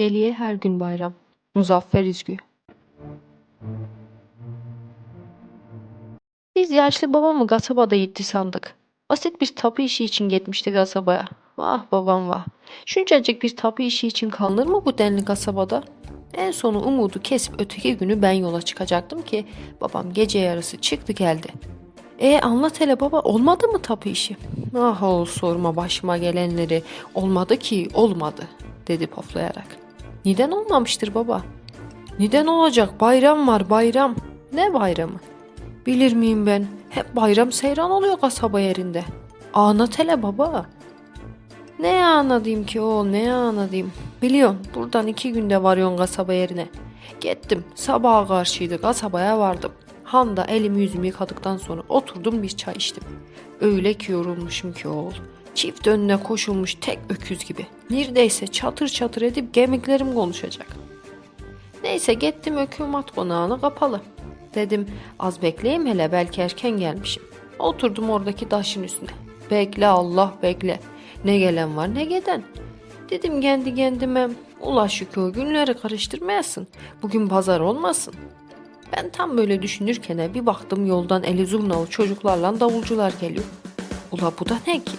Deliye her gün bayram. Muzaffer İzgü. Biz yaşlı babamı kasabada gitti sandık. Basit bir tapu işi için gitmişti kasabaya. Vah babam vah. Şuncacık bir tapu işi için kalınır mı bu denli kasabada? En sonu umudu kesip öteki günü ben yola çıkacaktım ki babam gece yarısı çıktı geldi. E anlat hele baba olmadı mı tapu işi? Ah oğul sorma başıma gelenleri. Olmadı ki olmadı dedi poflayarak. Neden olmamıştır baba? Neden olacak? Bayram var bayram. Ne bayramı? Bilir miyim ben? Hep bayram seyran oluyor kasaba yerinde. Anlat hele baba. Ne anladayım ki oğul ne anladayım. Biliyorsun buradan iki günde varıyorsun kasaba yerine. Gittim sabaha karşıydı kasabaya vardım. Handa elimi yüzümü yıkadıktan sonra oturdum bir çay içtim. Öyle ki yorulmuşum ki oğul. Çift önüne koşulmuş tek öküz gibi. Neredeyse çatır çatır edip gemiklerim konuşacak. Neyse gittim hükümet konağına kapalı. Dedim az bekleyeyim hele belki erken gelmişim. Oturdum oradaki taşın üstüne. Bekle Allah bekle. Ne gelen var ne giden. Dedim kendi kendime ula şükür günleri karıştırmayasın. Bugün pazar olmasın. Ben tam böyle düşünürken bir baktım yoldan eli zurnalı çocuklarla davulcular geliyor. Ula bu da ne ki?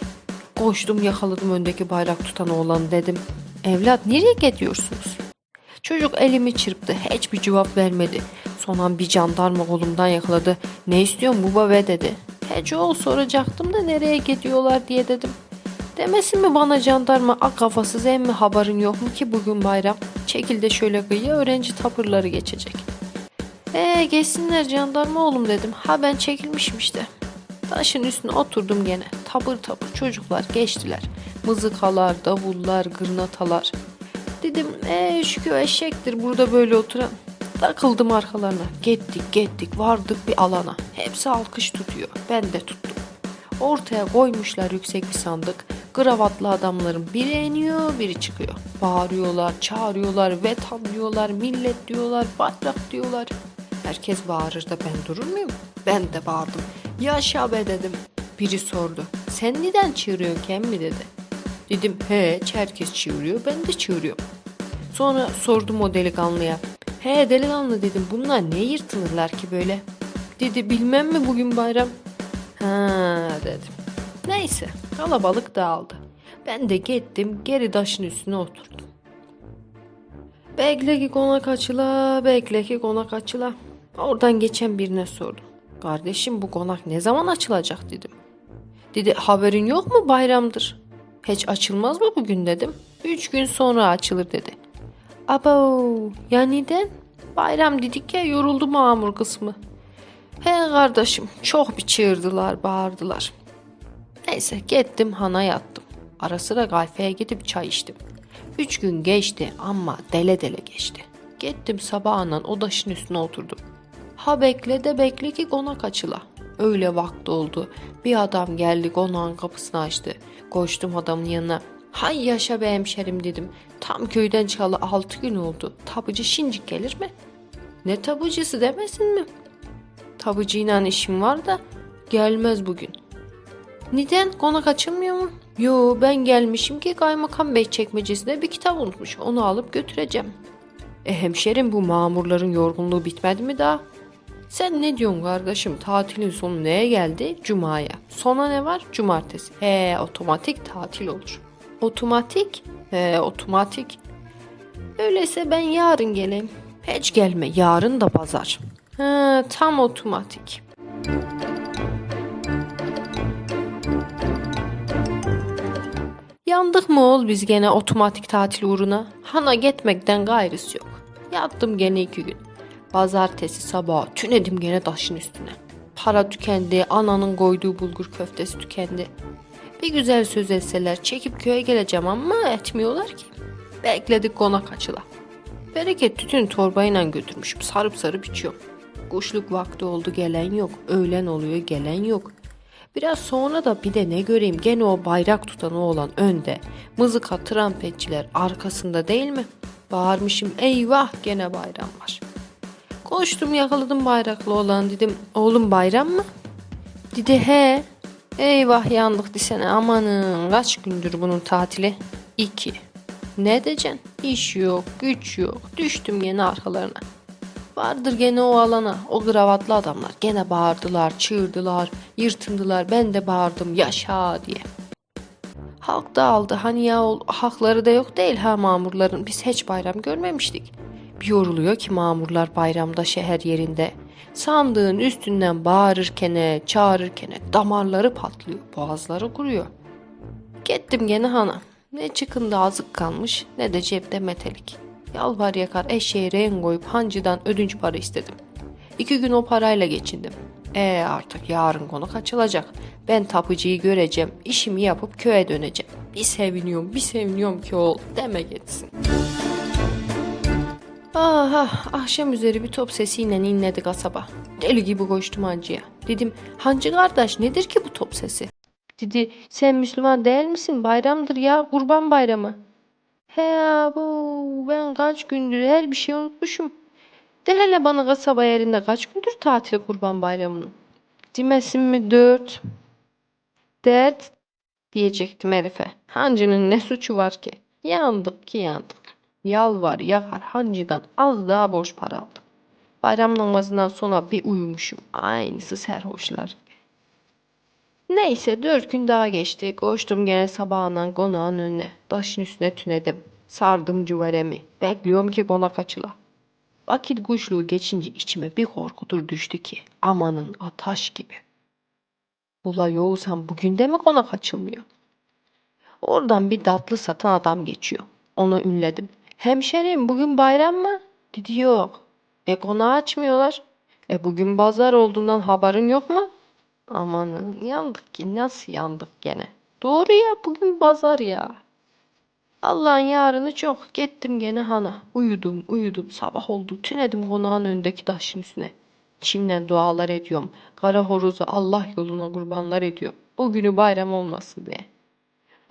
Koştum yakaladım öndeki bayrak tutan oğlanı dedim. Evlat nereye gidiyorsunuz? Çocuk elimi çırptı. Hiçbir cevap vermedi. Son an bir jandarma kolumdan yakaladı. Ne istiyorsun baba ve dedi. Hiç oğul soracaktım da nereye gidiyorlar diye dedim. Demesin mi bana jandarma ak kafasız emmi haberin yok mu ki bugün bayram? Çekil de şöyle kıyıya öğrenci tapırları geçecek. Ee geçsinler jandarma oğlum dedim. Ha ben çekilmişim işte. Taşın üstüne oturdum gene. Tabır tabır çocuklar geçtiler. Mızıkalar, davullar, gırnatalar. Dedim ee şükür eşektir burada böyle oturan. Takıldım arkalarına. Gittik gittik vardık bir alana. Hepsi alkış tutuyor. Ben de tuttum. Ortaya koymuşlar yüksek bir sandık. Kravatlı adamların biri iniyor biri çıkıyor. Bağırıyorlar, çağırıyorlar, vetan diyorlar, millet diyorlar, bayrak diyorlar. Herkes bağırır da ben durur muyum? Ben de bağırdım. Yaşa be dedim. Biri sordu. Sen neden çığırıyorsun Ken mi dedi. Dedim he herkes çığırıyor ben de çığırıyorum. Sonra sordum o delikanlıya. He delikanlı dedim bunlar ne yırtılırlar ki böyle? Dedi bilmem mi bugün bayram? Ha dedim. Neyse kalabalık dağıldı. Ben de gittim geri taşın üstüne oturdum. Bekle ki konak açıla, bekle ki konak açıla. Oradan geçen birine sordum. Kardeşim bu konak ne zaman açılacak dedim. Dedi haberin yok mu bayramdır. Hiç açılmaz mı bugün dedim. Üç gün sonra açılır dedi. Abo ya neden? Bayram dedik ya yoruldu mamur kısmı. He kardeşim çok bir çığırdılar bağırdılar. Neyse gittim hana yattım. Ara sıra gayfeye gidip çay içtim. Üç gün geçti ama dele dele geçti. Gittim sabahından o taşın üstüne oturdum. Ha bekle de bekle ki konak açıla. Öyle vakti oldu. Bir adam geldi konağın kapısını açtı. Koştum adamın yanına. Hay yaşa be hemşerim dedim. Tam köyden çıkalı altı gün oldu. Tabucu şincik gelir mi? Ne tabucusu demesin mi? Tabucuyla işim var da gelmez bugün. Neden? Konak açılmıyor mu? Yo ben gelmişim ki kaymakam bey çekmecesinde bir kitap unutmuş. Onu alıp götüreceğim. E hemşerim bu mamurların yorgunluğu bitmedi mi daha? Sen ne diyorsun kardeşim? Tatilin sonu neye geldi? Cuma'ya. Sona ne var? Cumartesi. He otomatik tatil olur. Otomatik? He otomatik. Öyleyse ben yarın geleyim. Hiç gelme yarın da pazar. He tam otomatik. Yandık mı oğul biz gene otomatik tatil uğruna? Hana gitmekten gayrısı yok. Yattım gene iki gün. Pazartesi sabah tünedim gene taşın üstüne. Para tükendi, ananın koyduğu bulgur köftesi tükendi. Bir güzel söz etseler çekip köye geleceğim ama etmiyorlar ki. Bekledik konak açıla. Bereket tütün torbayla götürmüşüm sarıp sarıp içiyorum. Kuşluk vakti oldu gelen yok. Öğlen oluyor gelen yok. Biraz sonra da bir de ne göreyim gene o bayrak tutan oğlan önde. Mızıka trampetçiler arkasında değil mi? Bağırmışım eyvah gene bayram var. Koştum yakaladım bayraklı oğlan dedim oğlum bayram mı? Dedi he. Eyvah yandık desene amanın kaç gündür bunun tatili? İki. Ne diyeceksin? İş yok, güç yok. Düştüm gene arkalarına. Vardır gene o alana. O kravatlı adamlar gene bağırdılar, çığırdılar, yırtındılar. Ben de bağırdım yaşa diye. Halk da aldı. Hani ya ol- hakları da yok değil ha mamurların. Biz hiç bayram görmemiştik. Yoruluyor ki mamurlar bayramda şehir yerinde. Sandığın üstünden bağırırkene, çağırırkene damarları patlıyor, boğazları kuruyor. Gittim gene hana. Ne çıkında azık kalmış ne de cepte metelik. Yalvar yakar eşeğe rehin koyup hancıdan ödünç para istedim. İki gün o parayla geçindim. E artık yarın konu açılacak. Ben tapıcıyı göreceğim, işimi yapıp köye döneceğim. Bir seviniyorum, bir seviniyorum ki oğul deme geçsin. Aha, akşam üzeri bir top sesiyle inledi kasaba. Deli gibi koştum hancıya. Dedim, hancı kardeş nedir ki bu top sesi? Dedi, sen Müslüman değil misin? Bayramdır ya, kurban bayramı. He bu ben kaç gündür her bir şey unutmuşum. De hele bana kasaba yerinde kaç gündür tatil kurban bayramının? Demesin mi dört? Dert diyecektim herife. Hancının ne suçu var ki? Yandık ki yandık. Yalvar yakar hancıdan az daha borç para aldım. Bayram namazından sonra bir uyumuşum. Aynısı serhoşlar. Neyse dört gün daha geçti. Koştum gene sabahından konağın önüne. Taşın üstüne tünedim. Sardım cüveremi. Bekliyorum ki konak açıla. Vakit kuşluğu geçince içime bir korkutur düştü ki. Amanın ataş gibi. Ula yoğursam bugün de mi konak açılmıyor? Oradan bir tatlı satan adam geçiyor. Onu ünledim. Hemşerim bugün bayram mı? Dedi yok. E konağı açmıyorlar. E bugün pazar olduğundan haberin yok mu? Amanın yandık ki nasıl yandık gene. Doğru ya bugün pazar ya. Allah'ın yarını çok. Gittim gene hana. Uyudum uyudum sabah oldu. Tünedim konağın önündeki taşın üstüne. Çimle dualar ediyorum. Kara horozu Allah yoluna kurbanlar ediyor. Bugünü bayram olmasın diye.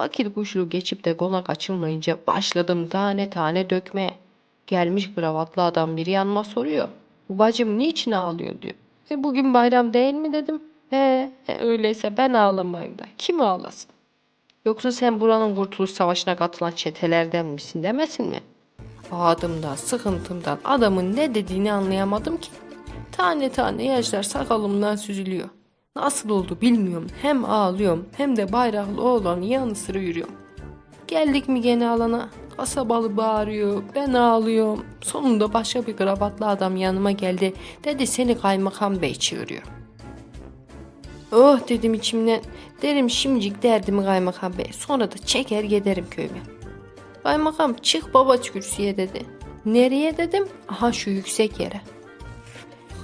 Vakit kuşluğu geçip de konak açılmayınca başladım tane tane dökmeye. Gelmiş kravatlı adam biri yanıma soruyor. Bu bacım niçin ağlıyor diyor. E bugün bayram değil mi dedim. He, he öyleyse ben ağlamayayım da kim ağlasın? Yoksa sen buranın Kurtuluş Savaşı'na katılan çetelerden misin demesin mi? Ağrımdan, sıkıntımdan adamın ne dediğini anlayamadım ki. Tane tane yaşlar sakalımdan süzülüyor. Nasıl oldu bilmiyorum. Hem ağlıyorum hem de bayraklı oğlanın yanı sıra yürüyorum. Geldik mi gene alana? Kasabalı bağırıyor. Ben ağlıyorum. Sonunda başka bir kravatlı adam yanıma geldi. Dedi seni kaymakam bey çağırıyor. Oh dedim içimden. Derim şimdicik derdimi kaymakam bey. Sonra da çeker giderim köyüme. Kaymakam çık baba kürsüye dedi. Nereye dedim? Aha şu yüksek yere.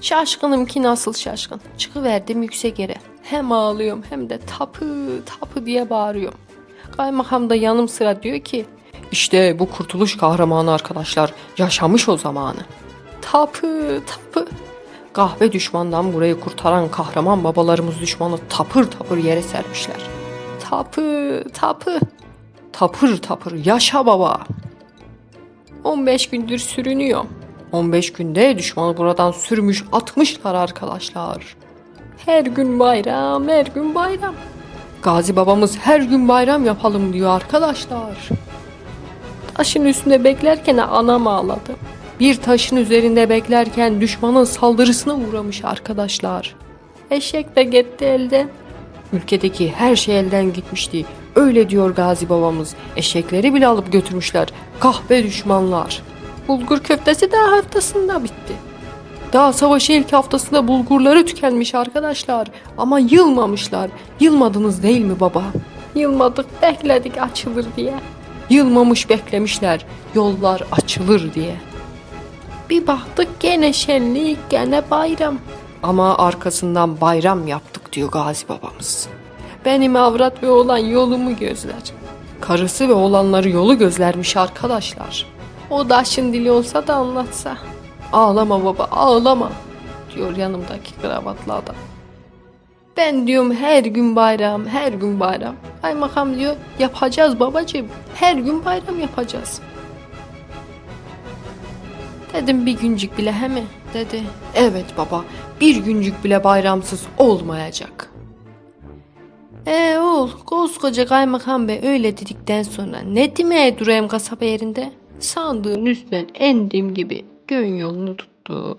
Şaşkınım ki nasıl şaşkın. Çıkıverdim yüksek yere. Hem ağlıyorum hem de tapı tapı diye bağırıyorum. Kaymakam da yanım sıra diyor ki işte bu kurtuluş kahramanı arkadaşlar yaşamış o zamanı. Tapı tapı. Kahve düşmandan burayı kurtaran kahraman babalarımız düşmanı tapır tapır yere sermişler. Tapı tapı. Tapır tapır yaşa baba. 15 gündür sürünüyor. 15 günde düşmanı buradan sürmüş atmışlar arkadaşlar. Her gün bayram, her gün bayram. Gazi babamız her gün bayram yapalım diyor arkadaşlar. Taşın üstünde beklerken anam ağladı. Bir taşın üzerinde beklerken düşmanın saldırısına uğramış arkadaşlar. Eşek de gitti elden. Ülkedeki her şey elden gitmişti. Öyle diyor Gazi babamız. Eşekleri bile alıp götürmüşler. Kahpe düşmanlar. Bulgur köftesi daha haftasında bitti. Daha savaşın ilk haftasında bulgurları tükenmiş arkadaşlar. Ama yılmamışlar. Yılmadınız değil mi baba? Yılmadık bekledik açılır diye. Yılmamış beklemişler. Yollar açılır diye. Bir baktık gene şenlik gene bayram. Ama arkasından bayram yaptık diyor Gazi babamız. Benim avrat ve oğlan yolumu gözler. Karısı ve oğlanları yolu gözlermiş arkadaşlar. O daşın dili olsa da anlatsa. Ağlama baba ağlama diyor yanımdaki kravatlı adam. Ben diyorum her gün bayram, her gün bayram. Kaymakam diyor yapacağız babacığım. Her gün bayram yapacağız. Dedim bir güncük bile he mi? Dedi. Evet baba bir güncük bile bayramsız olmayacak. E o Ayol koskoca kaymakam bey öyle dedikten sonra ne demeye durayım kasaba yerinde? Sandığın üstünden endim gibi göğün yolunu tuttum.